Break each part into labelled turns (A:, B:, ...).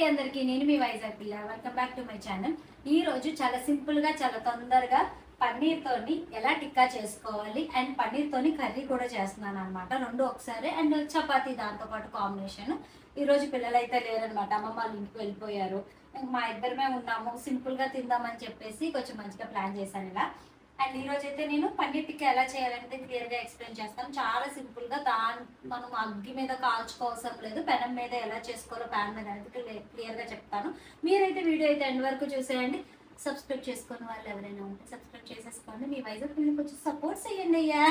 A: అండి అందరికీ. నేను మీ వైజాగ్ పిల్ల. Welcome back to my channel ఈ రోజు చాలా సింపుల్గా చాలా తొందరగా పన్నీర్తోని ఎలా టిక్కా చేసుకోవాలి అండ్ పన్నీర్తోని కర్రీ కూడా చేస్తున్నాను అనమాట రెండు ఒకసారి అండ్ చపాతీ దాంతో పాటు కాంబినేషన్. ఈరోజు పిల్లలు అయితే లేరనమాట అమ్మమ్మ వాళ్ళ ఇంటికి వెళ్ళిపోయారు. మా ఇద్దరమే ఉన్నాము. సింపుల్గా తిందామని చెప్పేసి కొంచెం మంచిగా ప్లాన్ చేశాను ఇలా. అండ్ ఈరోజు అయితే నేను పన్నీర్ టిక్కా ఎలా చేయాలంటే క్లియర్గా ఎక్స్ప్లెయిన్ చేస్తాను. చాలా సింపుల్గా దాని మనం అగ్గి మీద కాల్చుకోవసరం లేదు. పెనం మీద ఎలా చేసుకోవాలో ప్యాన్ మీద అనేది క్లియర్గా చెప్తాను. మీరైతే వీడియో అయితే ఎండ్ వరకు చూసేయండి. సబ్స్క్రైబ్ చేసుకుని వాళ్ళు ఎవరైనా ఉంటే సబ్స్క్రైబ్ చేసేసుకోండి. మీ వైజాగ్ పిల్లలు కొంచెం సపోర్ట్ చేయండి అయ్యా.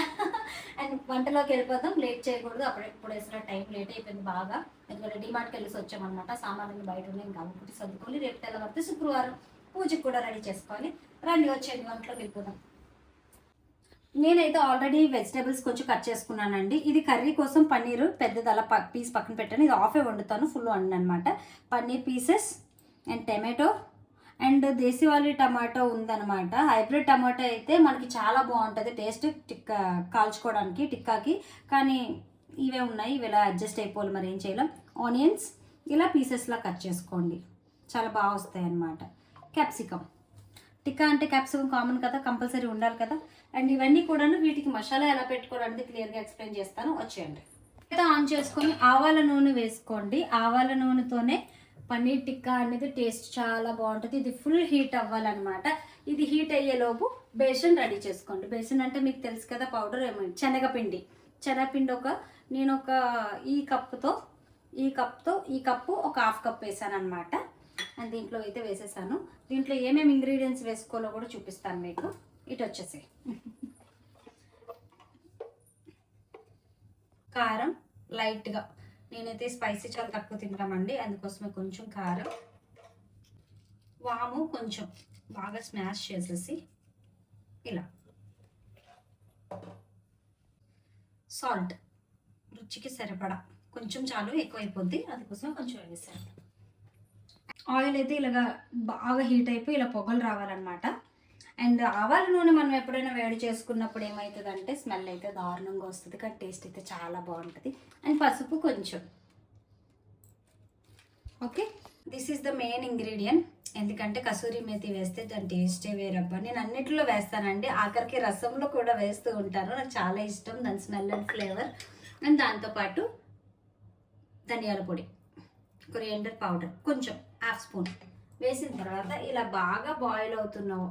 A: అండ్ వంటలోకి వెళ్ళిపోదాం. లేట్ చేయకూడదు. అప్పుడెప్పుడు వేసిన టైం లేట్ అయిపోయింది బాగా. ఎందుకంటే డిమార్ట్కి వెళ్ళేసి వచ్చామన్నమాట. సామాన్లు బయట ఉన్నాయి కాబట్టి ఒకటి సర్దుకొని రేపు తెల్లవారితే శుక్రవారం పూజకి కూడా రెడీ చేసుకోవాలి. రండి వచ్చేయండి వంటలోకి వెళ్ళిపోదాం. నేనైతే ఆల్రెడీ వెజిటేబుల్స్ కొంచెం కట్ చేసుకున్నానండి. ఇది కర్రీ కోసం పన్నీరు పెద్దది అలా పీస్ పక్కన పెట్టాను ఇది ఆఫే వండుతాను ఫుల్ వండి అనమాట paneer pieces and tomato and దేశీవాళీ tomato ఉందనమాట. హైబ్రిడ్ టమాటో అయితే మనకి చాలా బాగుంటుంది. టేస్ట్ టిక్కా కాల్చుకోవడానికి టిక్కాకి. కానీ ఇవే ఉన్నాయి. ఇవి ఇలా అడ్జస్ట్ అయిపోవాలి మరి ఏం చేయలేం. ఆనియన్స్ ఇలా పీసెస్లా కట్ చేసుకోండి. చాలా బాగా వస్తాయి అన్నమాట క్యాప్సికమ్. టిక్కా అంటే క్యాప్సికమ్ కామన్ కదా కంపల్సరీ ఉండాలి కదా. అండ్ ఇవన్నీ కూడా వీటికి మసాలా ఎలా పెట్టుకోవడానికి క్లియర్గా ఎక్స్ప్లెయిన్ చేస్తాను. వచ్చేయండి. అయితే ఆన్ చేసుకొని ఆవాల నూనె వేసుకోండి. ఆవాల నూనెతోనే పన్నీర్ టిక్కా అనేది టేస్ట్ చాలా బాగుంటుంది. ఇది ఫుల్ హీట్ అవ్వాలన్నమాట. ఇది హీట్ అయ్యేలోపు బేసన్ రెడీ చేసుకోండి. బేసన్ అంటే మీకు తెలుసు కదా పౌడర్ ఏమైంది శనగపిండి. శనగపిండి ఒక నేను ఒక ఈ కప్పుతో ఈ కప్తో ఈ కప్పు ఒక హాఫ్ కప్ వేసాను అనమాట అండ్ దీంట్లో అయితే వేసేసాను. దీంట్లో ఏమేమి ఇంగ్రీడియంట్స్ వేసుకోవాలో కూడా చూపిస్తాను మీకు. ఇటు వచ్చేసి కారం లైట్గా. నేనైతే స్పైసీ చాలా తక్కువ తింటామండి అందుకోసమే కొంచెం కారం. వాము కొంచెం బాగా స్మాష్ చేసేసి ఇలా. సాల్ట్. రుచికి సరిపడా. కొంచెం చాలు ఎక్కువైపోద్ది అందుకోసం కొంచెం వేసాను. ఆయిల్ అయితే ఇలాగా బాగా హీట్ అయిపోయి ఇలా పొగలు రావాలన్నమాట. అండ్ ఆవాల నూనె మనం ఎప్పుడైనా వేడి చేసుకున్నప్పుడు ఏమవుతుందంటే స్మెల్ అయితే దారుణంగా వస్తుంది. కానీ టేస్ట్ అయితే చాలా బాగుంటుంది. అండ్ పసుపు కొంచెం. Okay? This is the main ingredient ఎందుకంటే కసూరి మేతి వేస్తే దాని టేస్టే వేరబ్బా. నేను అన్నిటిలో వేస్తానండి. ఆఖరికి రసంలో కూడా వేస్తూ ఉంటాను. నాకు చాలా ఇష్టం దాని స్మెల్ అండ్ ఫ్లేవర్. అండ్ దాంతోపాటు ధనియాల పొడి. Coriander powder. కొంచెం. Half spoon. వేసిన తర్వాత ఇలా బాగా బాయిల్ అవుతున్నావు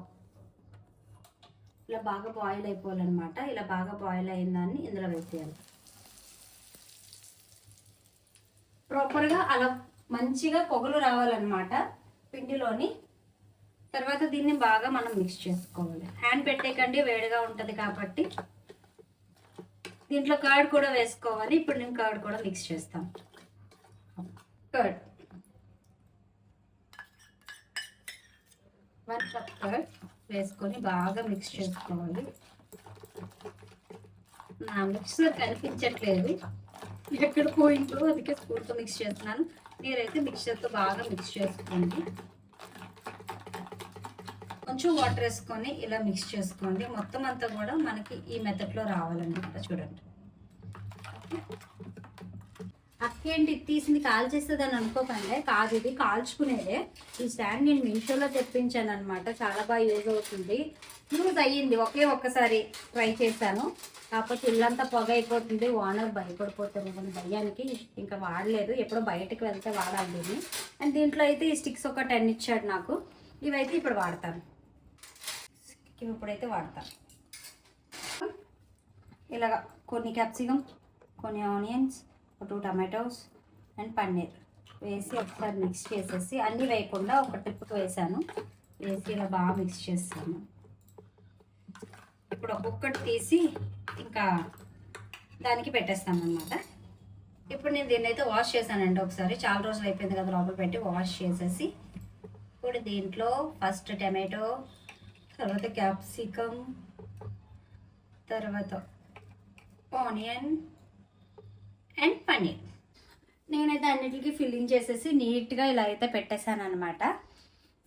A: ఇలా బాగా బాయిల్ అయిపోవాలన్నమాట. ఇలా బాగా బాయిల్ అయిన దాన్ని ఇందులో వేసేయాలి. ప్రాపర్గా అలా మంచిగా పొగలు రావాలన్నమాట పిండిలోని. తర్వాత దీన్ని బాగా మనం మిక్స్ చేసుకోవాలి. హ్యాండ్ పెట్టేకండి వేడిగా ఉంటుంది కాబట్టి. దీంట్లో కర్డ్ కూడా వేసుకోవాలి. ఇప్పుడు నేను కర్డ్ కూడా మిక్స్ చేస్తాను. కర్డ్ వన్ కప్ కర్డ్ వేసుకొని బాగా మిక్స్ చేసుకోవాలి. నా మిక్సర్ కనిపించట్లేదు. ఎక్కడ పోయిందో అందుకే స్పూన్తో మిక్స్ చేస్తున్నాను. మీరైతే మిక్సర్తో బాగా మిక్స్ చేసుకోండి. కొంచెం వాటర్ వేసుకొని ఇలా మిక్స్ చేసుకోండి. మొత్తం అంతా కూడా మనకి ఈ మెథడ్లో రావాలన్నమాట. చూడండి. అక్కేంటి తీసింది కాల్ చేస్తుందని అనుకోకండి. కాదు ఇది కాల్చుకునేదే. ఈ స్టాండ్ నేను మీషోలో తెప్పించాను అనమాట చాలా బాగా యూజ్ అవుతుంది. యూజ్ అయ్యింది. ఒకే ఒక్కసారి ట్రై చేశాను. కాకపోతే ఇల్లంతా పొగ అయిపోతుంది. ఓనర్ భయపడిపోతుంది కొన్ని భయానికి ఇంకా వాడలేదు. ఎప్పుడో బయటకు వెళ్తే వాడాలి దీన్ని అండ్ దీంట్లో అయితే ఈ స్టిక్స్ ఒక టెన్ ఇచ్చాడు నాకు. ఇవైతే ఇప్పుడు వాడతాను. ఇవి ఇప్పుడైతే వాడతాను. ఇలాగ కొన్ని క్యాప్సికమ్ కొన్ని onions two tomatoes and paneer వేసి ఒకసారి మిక్స్ చేసేసి అన్నీ వేయకుండా ఒక ట్రిప్కి వేసాను. వేసి ఇలా బాగా మిక్స్ చేస్తాను ఇప్పుడు ఒక్కొక్కటి తీసి ఇంకా దానికి పెట్టేస్తాను అనమాట ఇప్పుడు నేను దీన్ని అయితే వాష్ చేశానండి ఒకసారి. చాలా రోజులు అయిపోయింది కదా లోపల పెట్టి వాష్ చేసేసి. ఇప్పుడు దీంట్లో ఫస్ట్ టమాటో తర్వాత క్యాప్సికమ్ తర్వాత ఆనియన్ అండ్ పన్నీర్. నేనైతే అన్నిటికీ ఫిల్లింగ్ చేసేసి నీట్గా ఇలా అయితే పెట్టేశాను అనమాట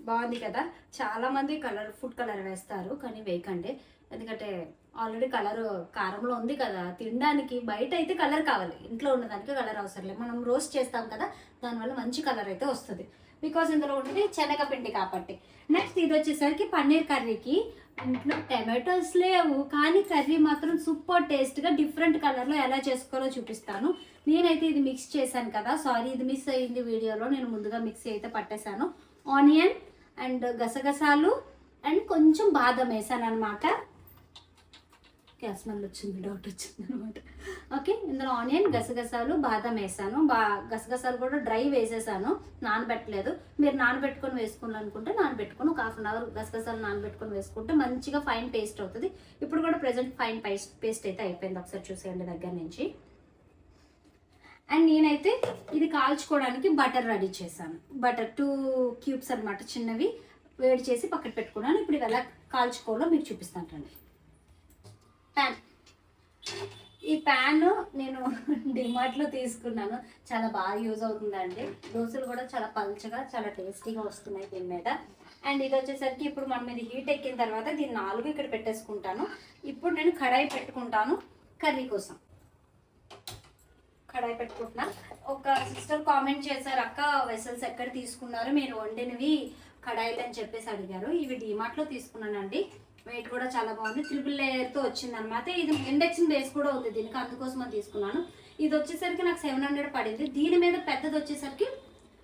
A: బాగుంది కదా? చాలామంది కలర్ ఫుడ్ కలర్ వేస్తారు కానీ వేయకండి. ఎందుకంటే ఆల్రెడీ కలర్ కారంలో ఉంది కదా? తినడానికి బయట అయితే కలర్ కావాలి. ఇంట్లో ఉన్నదానికి కలర్ అవసరం లేదు. మనం రోస్ట్ చేస్తాం కదా? దానివల్ల మంచి కలర్ అయితే వస్తుంది. బికాస్ ఇందులో ఉంటుంది శనగపిండి కాబట్టి. నెక్స్ట్ ఇది వచ్చేసరికి పన్నీర్ కర్రీకి ఇంట్లో టమాటోస్ లేవు కానీ కర్రీ మాత్రం సూపర్ టేస్ట్గా డిఫరెంట్ కలర్లో ఎలా చేసుకోవాలో చూపిస్తాను. నేనైతే ఇది మిక్స్ చేశాను కదా సారీ ఇది మిస్ అయ్యింది వీడియోలో నేను ముందుగా మిక్సీ అయితే పట్టేశాను. ఆనియన్ అండ్ గసగసాలు అండ్ కొంచెం బాదం వేసాను అనమాట గ్యాస్ స్మెల్ వచ్చింది డౌట్ వచ్చింది అనమాట. ఓకే ఇందులో ఆనియన్ గసగసాలు బాదం వేసాను. బా గసగసాలు కూడా డ్రై వేసేసాను. నానబెట్టలేదు. మీరు నానబెట్టుకొని వేసుకోవాలనుకుంటే నానబెట్టుకొని ఒక హాఫ్ అన్ అవర్ గసగసాలు నానబెట్టుకొని వేసుకుంటే మంచిగా ఫైన్ పేస్ట్ అవుతుంది. ఇప్పుడు కూడా ప్రజెంట్ ఫైన్ పేస్ట్ పేస్ట్ అయితే అయిపోయింది. ఒకసారి చూసేయండి దగ్గర నుంచి. అండ్ నేనైతే ఇది కాల్చుకోవడానికి బటర్ రెడీ చేశాను. బటర్ టూ క్యూబ్స్ అన్నమాట చిన్నవి వేడి చేసి పక్కన పెట్టుకున్నాను. ఇప్పుడు ఇవి ఎలా కాల్చుకోవాలో మీకు చూపిస్తాను రండి. ప్యాన్. ఈ ప్యాన్ నేను డిమార్ట్లో తీసుకున్నాను. చాలా బాగా యూజ్ అవుతుందండి. దోశలు కూడా చాలా పల్చగా చాలా టేస్టీగా వస్తున్నాయి దీని మీద. అండ్ ఇది వచ్చేసరికి ఇప్పుడు మనం ఇది హీట్ ఎక్కిన తర్వాత దీన్ని నాలుగు ఇక్కడ పెట్టేసుకుంటాను. ఇప్పుడు నేను కడాయి పెట్టుకుంటాను కర్రీ కోసం. కడాయి పెట్టుకుంటున్నా. ఒక సిస్టర్ కామెంట్ చేశారు అక్క వెసల్స్ ఎక్కడ తీసుకున్నారు? మీరు వండినవి కడాయిలు అని చెప్పేసి అడిగారు. ఇవి డిమార్ట్లో తీసుకున్నానండి. వెయిట్ కూడా చాలా బాగుంది. త్రిపుల్ లేయర్తో వచ్చింది అనమాట ఇది ఇండక్షన్ బేస్ కూడా ఉంది దీనికి. అందుకోసం అని తీసుకున్నాను. ఇది వచ్చేసరికి నాకు సెవెన్ హండ్రెడ్ పడింది. దీని మీద పెద్దది వచ్చేసరికి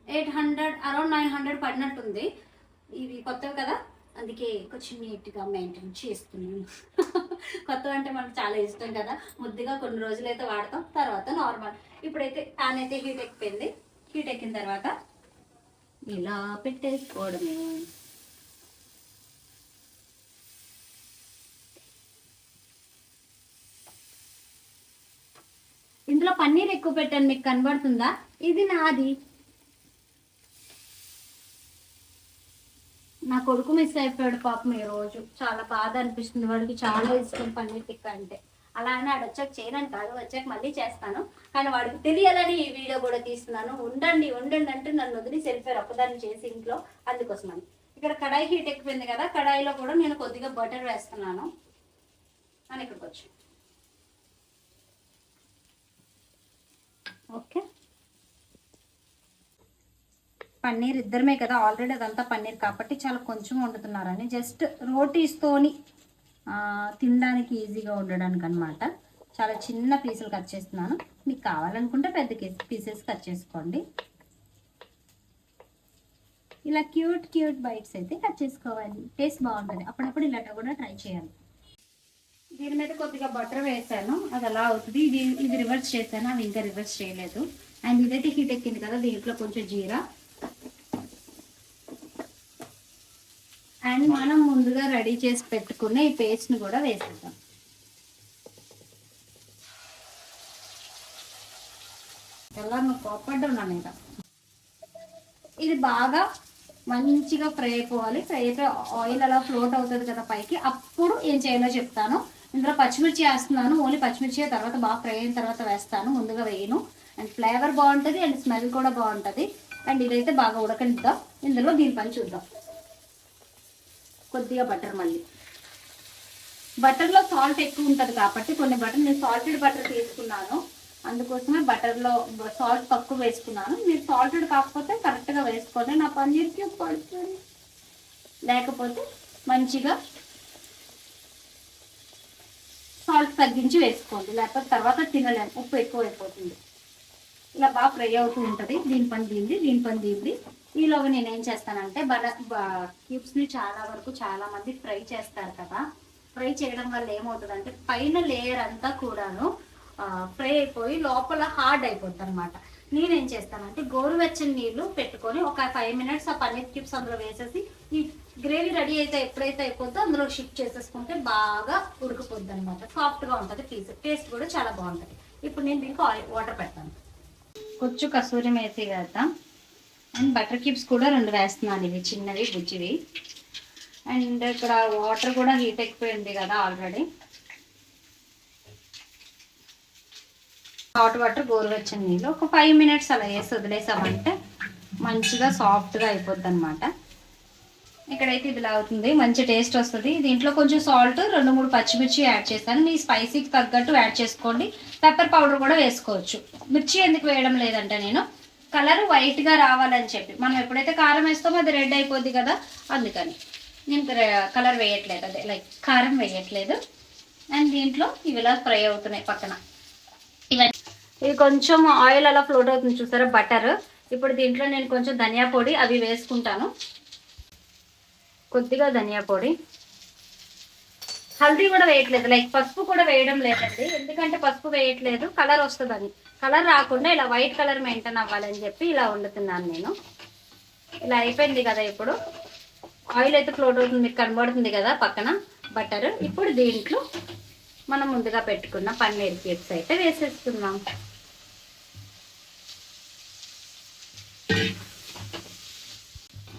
A: eight hundred around nine hundred పడినట్టుంది. ఇవి కొత్తవి కదా? అందుకే కొంచెం నీట్గా మెయింటైన్ చేస్తున్నాను. కొత్త అంటే మనకు చాలా ఇష్టం కదా? ముద్దుగా కొన్ని రోజులు అయితే వాడతాం. తర్వాత నార్మల్ ఇప్పుడైతే ప్యాన్ అయితే హీట్ ఎక్కిపోయింది. హీట్ ఎక్కిన తర్వాత ఇలా పెట్టేసుకోవడమే. ఇందులో పన్నీర్ ఎక్కువ పెట్టాను మీకు కనబడుతుందా? ఇది నాది. నా కొడుకు మిస్ అయిపోయాడు పాపం ఈ రోజు. చాలా బాధ అనిపిస్తుంది. వాడికి చాలా ఇష్టం పన్నీర్ టిక్కా అంటే. అలా అని ఆడు వచ్చాక చేయనని కాదు వచ్చాక మళ్ళీ చేస్తాను. కానీ వాడికి తెలియాలని ఈ వీడియో కూడా తీస్తున్నాను. ఉండండి ఉండండి అంటే నన్ను వదిలి వెళ్ళిపోయారు ఒక్కదాన్ని చేసి ఇంట్లో అందుకోసమని. ఇక్కడ కడాయి హీట్ ఎక్కిపోయింది కదా కడాయిలో కూడా నేను కొద్దిగా బటర్ వేస్తున్నాను. అని ఇక్కడికి వచ్చాను. ఓకే. పన్నీర్ ఇద్దరమే కదా ఆల్రెడీ అదంతా పన్నీర్ కాబట్టి చాలా కొంచెం వండుతున్నారని. జస్ట్ రోటీస్తోని తినడానికి ఈజీగా ఉండడానికి అనమాట చాలా చిన్న పీసులు కట్ చేస్తున్నాను. మీకు కావాలనుకుంటే పెద్ద పీసెస్ కట్ చేసుకోండి. ఇలా క్యూట్ క్యూట్ బైట్స్ అయితే కట్ చేసుకోవాలి. టేస్ట్ బాగుంటుంది. అప్పుడప్పుడు ఇలాంటి కూడా ట్రై చేయాలి. దీని మీద కొద్దిగా బటర్ వేసాను. అది అలా అవుతుంది. ఇది ఇది రివర్స్ చేశాను. అది ఇంకా రివర్స్ చేయలేదు. అండ్ ఇదైతే హీట్ ఎక్కింది కదా దీంట్లో కొంచెం జీరా. అండ్ మనం ముందుగా రెడీ చేసి పెట్టుకున్న ఈ పేస్ట్ని కూడా వేసేద్దాం. ఎలా నువ్వు కోపడ్డావు నా మీద? ఇది బాగా మంచిగా ఫ్రై అయిపోవాలి. ఫ్రై అయిపోయి ఆయిల్ అలా ఫ్లోట్ అవుతుంది కదా పైకి. అప్పుడు ఏం చేయాలో చెప్తాను. ఇందులో పచ్చిమిర్చి వేస్తున్నాను. ఓన్లీ పచ్చిమిర్చి తర్వాత బాగా ఫ్రై అయిన తర్వాత వేస్తాను. ముందుగా వేయను. అండ్ ఫ్లేవర్ బాగుంటుంది అండ్ స్మెల్ కూడా బాగుంటుంది. అండ్ ఇదైతే బాగా ఉడకనిద్దాం ఇందులో దీనిపైన చూద్దాం. కొద్దిగా బటర్ మళ్ళీ. బటర్లో సాల్ట్ ఎక్కువ ఉంటుంది కాబట్టి కొన్ని బటర్ నేను సాల్టెడ్ బటర్ తీసుకున్నాను. అందుకోసమే బటర్లో సాల్ట్ తక్కువ వేసుకున్నాను. మీరు సాల్టెడ్ కాకపోతే కరెక్ట్గా వేసుకోండి. నా పన్నీర్కి పడుతుంది లేకపోతే మంచిగా సాల్ట్ తగ్గించి వేసుకోండి. లేకపోతే తర్వాత తినలేము. ఉప్పు ఎక్కువ అయిపోతుంది ఇలా బాగా ఫ్రై అవుతూ ఉంటుంది. దీని పని దీంది దీని పని దీంది ఈలోగా నేను ఏం చేస్తానంటే బల క్యూబ్స్ని చాలా వరకు చాలా మంది ఫ్రై చేస్తారు కదా. ఫ్రై చేయడం వల్ల ఏమవుతుందంటే పైన లేయర్ అంతా కూడాను ఫ్రై అయిపోయి లోపల హార్డ్ అయిపోద్ది అనమాట నేనేం చేస్తానంటే గోరువెచ్చని నీళ్ళు పెట్టుకొని ఒక ఫైవ్ మినిట్స్ ఆ పన్నీర్ క్యూబ్స్ అందులో వేసేసి ఈ గ్రేవీ రెడీ అయితే ఎప్పుడైతే అయిపోద్దో అందులో షిఫ్ట్ చేసేసుకుంటే బాగా ఉడికిపోద్ది అనమాట సాఫ్ట్గా ఉంటుంది పీస్. టేస్ట్ కూడా చాలా బాగుంటుంది. ఇప్పుడు నేను దీనికి ఆయిల్ వాటర్ పెడతాను. కొంచెం కసూరి మేతి వేద్దాం. అండ్ బటర్ క్యూబ్స్ కూడా రెండు వేస్తున్నాను ఇవి చిన్నవి బుజ్జివి. అండ్ ఇక్కడ వాటర్ కూడా హీట్ అయిపోయింది కదా ఆల్రెడీ. హాట్ వాటర్ గోరువెచ్చని నీళ్ళు. ఒక ఫైవ్ మినిట్స్ అలా వేసి వదిలేసామంటే మంచిగా సాఫ్ట్గా అయిపోద్ది అనమాట ఇక్కడైతే ఇదిలా అవుతుంది మంచి టేస్ట్ వస్తుంది. దీంట్లో కొంచెం సాల్ట్ రెండు మూడు పచ్చిమిర్చి యాడ్ చేస్తాను. మీ స్పైసీకి తగ్గట్టు యాడ్ చేసుకోండి. పెప్పర్ పౌడర్ కూడా వేసుకోవచ్చు. మిర్చి ఎందుకు వేయడం లేదంటే నేను? కలర్ వైట్గా రావాలని చెప్పి. మనం ఎప్పుడైతే కారం వేస్తామో అది రెడ్ అయిపోద్ది కదా? అందుకని. నేను కలర్ వేయట్లేదు. అదే లైక్ కారం వేయట్లేదు. అండ్ దీంట్లో ఇవి ఇలా ఫ్రై అవుతున్నాయి పక్కన. ఇవన్నీ. ఇది కొంచెం ఆయిల్ అలా ఫ్లోట్ అవుతుంది చూసారా? బటర్. ఇప్పుడు దీంట్లో నేను కొంచెం ధనియా పొడి అవి వేసుకుంటాను. కొద్దిగా ధనియా పొడి. హల్దీ కూడా వేయట్లేదు. లైక్ పసుపు కూడా వేయడం లేదండి. ఎందుకంటే పసుపు వేయట్లేదు. కలర్ వస్తుందని. కలర్ రాకుండా ఇలా వైట్ కలర్ మెయింటైన్ అవ్వాలని చెప్పి ఇలా వండుతున్నాను నేను. ఇలా అయిపోయింది కదా ఇప్పుడు. ఆయిల్ అయితే ఫ్లోట్ అవుతుంది. కనబడుతుంది కదా పక్కన బటర్. ఇప్పుడు దీంట్లో మనం ముందుగా పెట్టుకున్న పన్నీర్ క్యూబ్స్ అయితే వేసేస్తున్నాం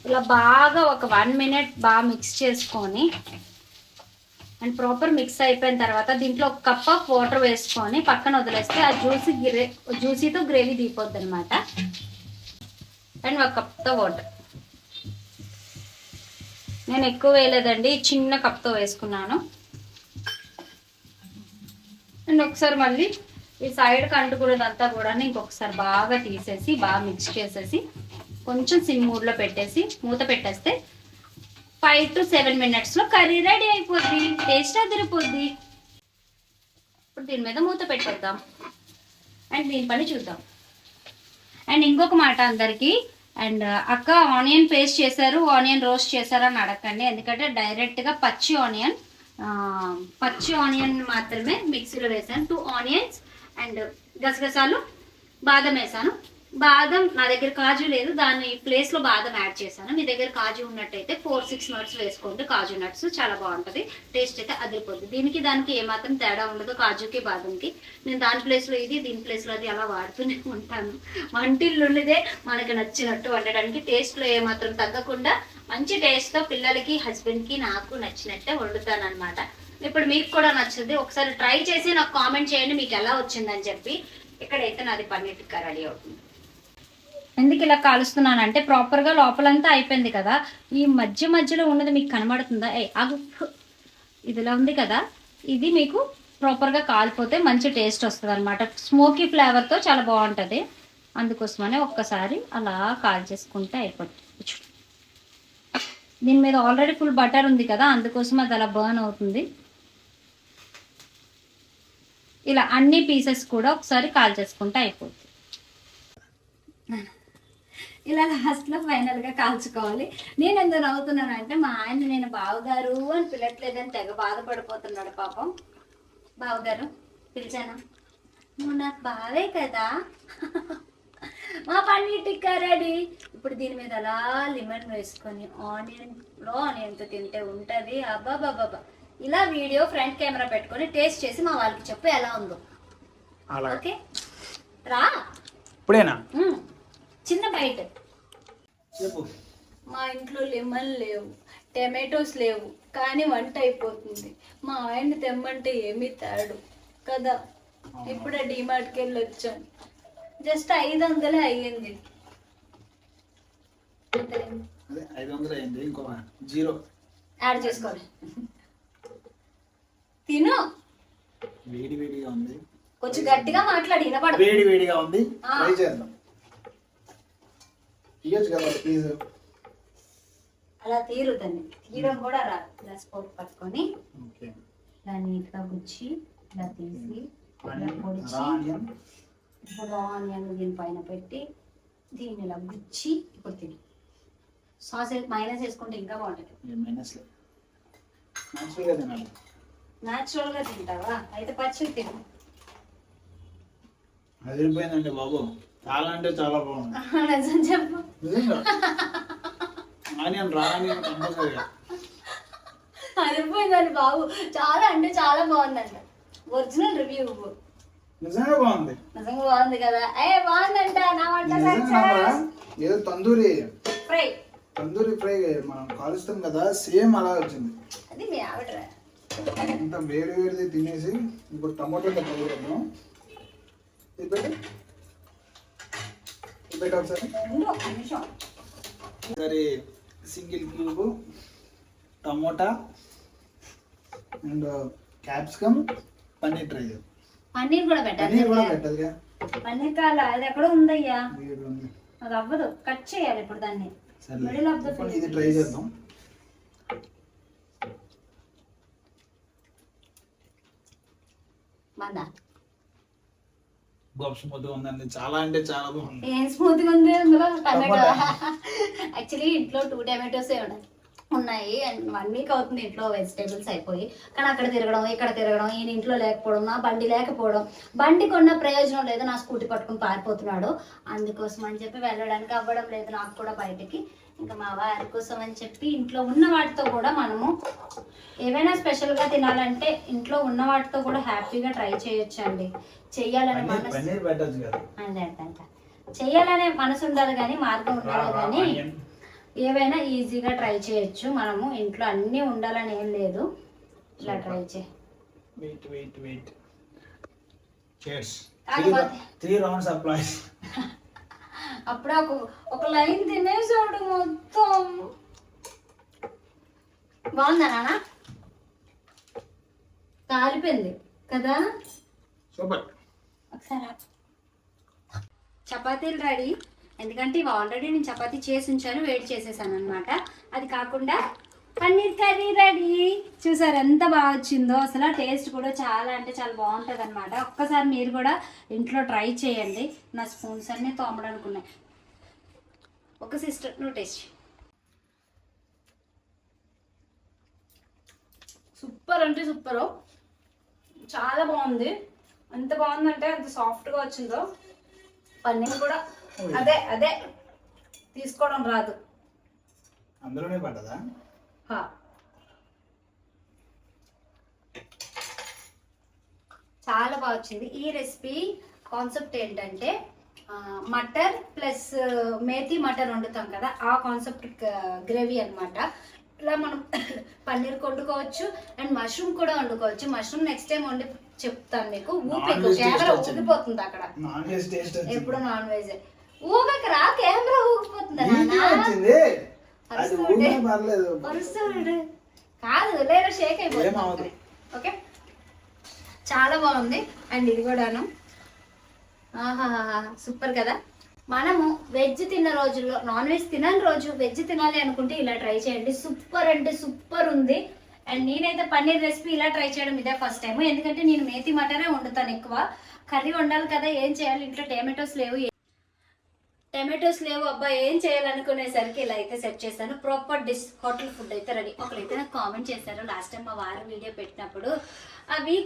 A: ఇలా బాగా ఒక వన్ మినిట్ బాగా మిక్స్ చేసుకొని అండ్ ప్రాపర్ మిక్స్ అయిపోయిన తర్వాత దీంట్లో ఒక కప్ ఆఫ్ వాటర్ వేసుకొని పక్కన వదిలేస్తే ఆ జ్యూసీ గ్రే జ్యూసీతో గ్రేవీ దిగిపోద్ది అనమాట అండ్ ఒక కప్తో వాటర్. నేను ఎక్కువ వేయలేదండి చిన్న కప్తో వేసుకున్నాను. అండ్ ఒకసారి మళ్ళీ ఈ సైడ్ అంటుకున్నదంతా కూడా ఇంకొకసారి బాగా తీసేసి బాగా మిక్స్ చేసేసి కొంచెం సిమ్ మూడ్లో పెట్టేసి మూత పెట్టేస్తే ఫైవ్ టు సెవెన్ మినిట్స్లో కర్రీ రెడీ అయిపోద్ది టేస్ట్ అదిరిపోద్ది. ఇప్పుడు దీని మీద మూత పెట్టేద్దాం. అండ్ దీని పని చూద్దాం. అండ్ ఇంకొక మాట అందరికీ అండ్ uh, అక్క ఆనియన్ పేస్ట్ చేశారు ఆనియన్ రోస్ట్ చేశారు అని అడగండి ఎందుకంటే డైరెక్ట్గా పచ్చి ఆనియన్ పచ్చి ఆనియన్ మాత్రమే మిక్సీలో వేసాను. టూ ఆనియన్స్ అండ్ గసగసాలు బాదం వేసాను. బాదం నా దగ్గర కాజు లేదు. దాని ప్లేస్లో బాదం యాడ్ చేశాను. మీ దగ్గర కాజు ఉన్నట్టయితే ఫోర్ సిక్స్ నట్స్ వేసుకోండి. కాజు నట్స్ చాలా బాగుంటది. టేస్ట్ అయితే అదిరిపోద్ది. దీనికి దానికి ఏమాత్రం తేడా ఉండదు కాజుకి బాదంకి. నేను దాని ప్లేస్లో ఇది దీని ప్లేస్లో అది అలా వాడుతూనే ఉంటాను. వంటిల్లు ఉన్నదే మనకి నచ్చినట్టు వండడానికి. టేస్ట్లో ఏమాత్రం తగ్గకుండా మంచి టేస్ట్తో పిల్లలకి హస్బెండ్కి నాకు నచ్చినట్టే వండుతాను అనమాట ఇప్పుడు మీకు కూడా నచ్చింది. ఒకసారి ట్రై చేసి నాకు కామెంట్ చేయండి. మీకు ఎలా వచ్చిందని చెప్పి. ఇక్కడైతే నాది పన్నీర్ టిక్కా రెడీ అవుతుంది. ఎందుకు ఇలా కాలుస్తున్నానంటే ప్రాపర్గా లోపలంతా అయిపోయింది కదా. ఈ మధ్య మధ్యలో ఉన్నది మీకు కనబడుతుందా? ఏ ఆగు. ఇదిలా ఉంది కదా. ఇది మీకు ప్రాపర్గా కాలిపోతే మంచి టేస్ట్ వస్తుంది అనమాట స్మోకీ ఫ్లేవర్తో చాలా బాగుంటుంది. అందుకోసమనే ఒక్కసారి అలా కాల్ చేసుకుంటే అయిపోతుంది. దీని మీద ఆల్రెడీ ఫుల్ బటర్ ఉంది కదా అందుకోసం అది అలా బర్న్ అవుతుంది. ఇలా అన్ని పీసెస్ కూడా ఒకసారి కాల్ చేసుకుంటే అయిపోతుంది. ఇలా లాస్ట్లో ఫైనల్గా కాల్చుకోవాలి నేను ఎందుకు నవ్వుతున్నాను అంటే మా ఆయన నేను బావగారు అని పిలట్లేదని తెగ బాధపడిపోతున్నాడు పాపం. బావగారు పిలిచానా? నువ్వు నాకు బావే కదా. మా పన్నీర్ టిక్కా రెడీ. ఇప్పుడు దీని మీద అలా లెమన్ వేసుకొని ఆనియన్లో ఆనియన్తో తింటే ఉంటుంది. అబ్బాబాబాబా ఇలా వీడియో ఫ్రంట్ కెమెరా పెట్టుకొని టేస్ట్ చేసి మా వాళ్ళకి చెప్పు ఎలా ఉందో. ఓకే? రా.
B: ఇప్పుడేనా.
A: చిన్న బయట
B: చెప్పు.
A: మా ఇంట్లో లెమన్ లేవు టమాటోస్ లేవు కానీ వంట అయిపోతుంది. మా ఆయన తెమ్మంటే ఏమీ తాడు కదా. ఇప్పుడే డిమార్ట్కి వెళ్ళి వచ్చాం జస్ట్ ఐదు వందలే అయ్యింది.
B: అదే ఐదు వందలు అయింది ఇంకో జీరో.
A: యాడ్ చేసుకోవాలి. తిను.
B: వేడి వేడిగా ఉంది.
A: కొంచెం గట్టిగా మాట్లాడి వినపడదు.
B: వేడి వేడిగా ఉంది. ట్రై చేద్దాం. ఇయ్యొచ్చు కదా ప్లీజ్
A: అలా తీయడం కూడా రా ఇలా స్పోర్ట్ పట్టుకొని. ఇలా నీట్గా గుచ్చి ఇలా తీసి ఇప్పుడు ఆనియన్ దీనిపైన పెట్టి దీన్ని ఇలా గుచ్చి ఇప్పుడు తిని. సాస్ మైనస్ వేసుకుంటే ఇంకా బాగుంటుంది.
B: న్యాచురల్గా
A: తింటావా? అయితే పచ్చి తిను.
B: అదిరిపోయిందండి బాబు. చాలా అంటే చాలా బాగుంది.
A: నిజం చెప్పు.
B: నిజంగా? ఆనియన్ రా ఆనియన్ కంపల్సరీగా
A: అదిపోయిందండి బాబు. చాలా అంటే చాలా బాగుందంట ఒరిజినల్ రివ్యూ
B: నిజంగా బాగుంది.
A: నిజంగా బాగుంది కదా? ఏ బాగుందంట. నా వంట?
B: ఏదో తందూరి
A: ఫ్రై.
B: తందూరి ఫ్రై మనం కాలుస్తాం కదా సేమ్ అలా వచ్చింది.
A: అది మీ ఆవిడ
B: ఇంత వేడి వేడిది తినేసి ఇప్పుడు టమాటో ఇది పెట్టు. ఇది పెట్టు ఒకసారి ఒకసారి single cube tomato and capsicum paneer try చేద్దాం.
A: పన్నీర్ కూడా పెట్టాలి.
B: పన్నీర్ కూడా పెట్టదుగా
A: పన్నీర్ కాల అది ఎక్కడ ఉందయ్యా. అది అవ్వదు. కట్ చేయాలి ఇప్పుడు దాన్ని. the
B: ఇప్పుడు
A: face.
B: ఇది ట్రై చేద్దాం.
A: మందా?
B: స్మూత్ ఉందండి. చాలా అంటే చాలా బాగుంది.
A: ఏం స్మూత్గా ఉంది అందులో? టమాటో
B: టమాటా.
A: యాక్చువల్లీ ఇంట్లో టూ టమాటోస్ ఉన్నాయి ఉన్నాయి. అండ్ వన్ వీక్ అవుతుంది ఇంట్లో వెజిటేబుల్స్ అయిపోయి. కానీ అక్కడ తిరగడం ఇక్కడ తిరగడం ఈయన ఇంట్లో లేకపోవడం నా బండి లేకపోవడం బండి కొన్న ప్రయోజనం లేదు. నా స్కూటీ పట్టుకుని పారిపోతున్నాడు. అందుకోసం అని చెప్పి వెళ్ళడానికి అవ్వడం లేదు. నాకు కూడా బయటికి. ఇంకా మా వారి కోసం అని చెప్పి ఇంట్లో ఉన్న వాటితో కూడా మనము ఏవైనా స్పెషల్గా తినాలంటే ఇంట్లో ఉన్న వాటితో కూడా హ్యాపీగా ట్రై చేయొచ్చు అండి చెయ్యాలని మనసు అదే అంట చేయాలనే మనసు ఉండాలి కానీ మార్గం ఉండాలి కానీ ఏవైనా ఈజీగా ట్రై చేయొచ్చు. మనము ఇంట్లో అన్నీ ఉండాలని ఏం లేదు. ఇలా ట్రై చేయి.
B: వెయిట్ వెయిట్ వెయిట్ చేర్స్
A: కాకపోతే-
B: త్రీ రౌండ్స్ అప్లైస్
A: అప్పుడే ఒక ఒక లైన్ తినేసాడు మొత్తం. బాగుందా నాన్న కాలిపోయింది కదా?
B: సూపర్.
A: ఒకసారి. చపాతీలు రెడీ. ఎందుకంటే ఇవి ఆల్రెడీ నేను చపాతీ చేసి ఉంచాను వేడి చేసేసాను అనమాట అది కాకుండా పన్నీర్ కర్రీ రెడీ. చూసారు ఎంత బాగా వచ్చిందో. అసలు టేస్ట్ కూడా చాలా అంటే చాలా బాగుంటుంది అనమాట ఒక్కసారి మీరు కూడా ఇంట్లో ట్రై చేయండి. నా స్పూన్స్ అన్నీ తోమడానికి ఉన్నాయి ఒక సిస్టర్ నువ్వు టేస్ట్.
C: సూపర్ అంటే సూపర్. చాలా బాగుంది. ఎంత బాగుందంటే అంత సాఫ్ట్గా వచ్చిందో. పన్నీర్ కూడా అదే అదే. తీసుకోవడం రాదు.
B: అందులోనే పడ్డదా?
C: హా.
A: చాలా బాగా వచ్చింది. ఈ రెసిపీ కాన్సెప్ట్ ఏంటంటే మటర్ ప్లస్ మేతి మటర్ వండుతాం కదా ఆ కాన్సెప్ట్ గ్రేవీ అన్నమాట. ఇలా మనం పన్నీర్ వండుకోవచ్చు అండ్ మష్రూమ్ కూడా వండుకోవచ్చు. మష్రూమ్ నెక్స్ట్ టైం వండి చెప్తాను మీకు. ఊపి కెమెరా. ఊగిపోతుంది అక్కడ.
B: నాన్ వెజ్ టేస్ట్
A: ఎప్పుడు నాన్ వెజ్ ఊగకరా కెమెరా ఊగిపోతుంది అరుస్తుంటే. కాదు లేదా షేక్. అయిపోతుంది. ఓకే? చాలా బాగుంది. అండ్ ఇది కూడాను. ఆహాహా సూపర్ కదా? మనము వెజ్ తిన్న రోజుల్లో నాన్ వెజ్ తినని రోజు వెజ్ తినాలి అనుకుంటే ఇలా ట్రై చేయండి. సూపర్ అంటే సూపర్ ఉంది. అండ్ నేనైతే పన్నీర్ రెసిపీ ఇలా ట్రై చేయడం ఇదే ఫస్ట్ టైం ఎందుకంటే నేను మేతి మటనే వండుతాను ఎక్కువ. కర్రీ వండాలి కదా ఏం చేయాలి? ఇంట్లో టమాటోస్ లేవు టమాటోస్ లేవు అబ్బా ఏం చేయాలనుకునేసరికి ఇలా అయితే సెట్ చేశాను. ప్రాపర్ డిష్ హోటల్ ఫుడ్ అయితే రెడీ ఒకరైతే నాకు కామెంట్ చేశారు లాస్ట్ టైం మా వారు వీడియో పెట్టినప్పుడు అవి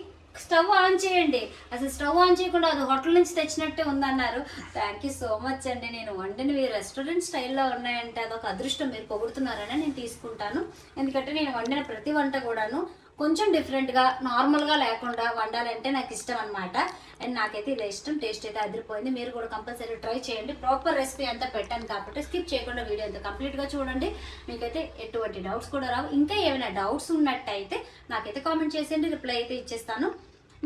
A: స్టవ్ ఆన్ చేయండి. అసలు స్టవ్ ఆన్ చేయకుండా అది హోటల్ నుంచి తెచ్చినట్టే ఉందన్నారు. థ్యాంక్ యూ సో మచ్ అండి నేను వండినవి రెస్టారెంట్ స్టైల్లో ఉన్నాయంటే అదొక అదృష్టం మీరు పొగుడుతున్నారని నేను తీసుకుంటాను. ఎందుకంటే నేను వండిన ప్రతి వంట కూడాను కొంచెం డిఫరెంట్గా నార్మల్గా లేకుండా వండాలంటే నాకు ఇష్టం అనమాట అండ్ నాకైతే ఇది ఇష్టం టేస్ట్ అయితే అదిరిపోయింది. మీరు కూడా కంపల్సరీ ట్రై చేయండి. ప్రాపర్ రెసిపీ అంతా పెట్టాను కాబట్టి స్కిప్ చేయకుండా వీడియో అంతా కంప్లీట్గా చూడండి. మీకైతే ఎటువంటి డౌట్స్ కూడా రావు. ఇంకా ఏమైనా డౌట్స్ ఉన్నట్టయితే నాకైతే కామెంట్ చేసేయండి రిప్లై అయితే ఇచ్చేస్తాను.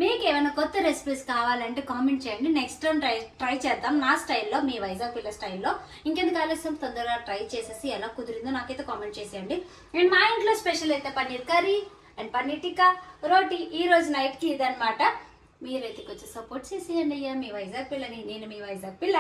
A: మీకు ఏమైనా కొత్త రెసిపీస్ కావాలంటే కామెంట్ చేయండి. నెక్స్ట్ టైం ట్రై ట్రై చేద్దాం. నా స్టైల్లో మీ వైజాగ్ పిల్ల స్టైల్లో ఇంకెందుకు ఆలస్యం? తొందరగా ట్రై చేసేసి ఎలా కుదిరిందో నాకైతే కామెంట్ చేసేయండి. అండ్ మా ఇంట్లో స్పెషల్ అయితే పన్నీర్ కర్రీ. అండ్ పన్నీర్ టిక్కా రోటీ ఈ రోజు నైట్కి ఇదనమాట మీరైతే కొంచెం సపోర్ట్ చేసేయండి అయ్యా. మీ వైజాగ్ పిల్లని నేను మీ వైజాగ్ పిల్ల.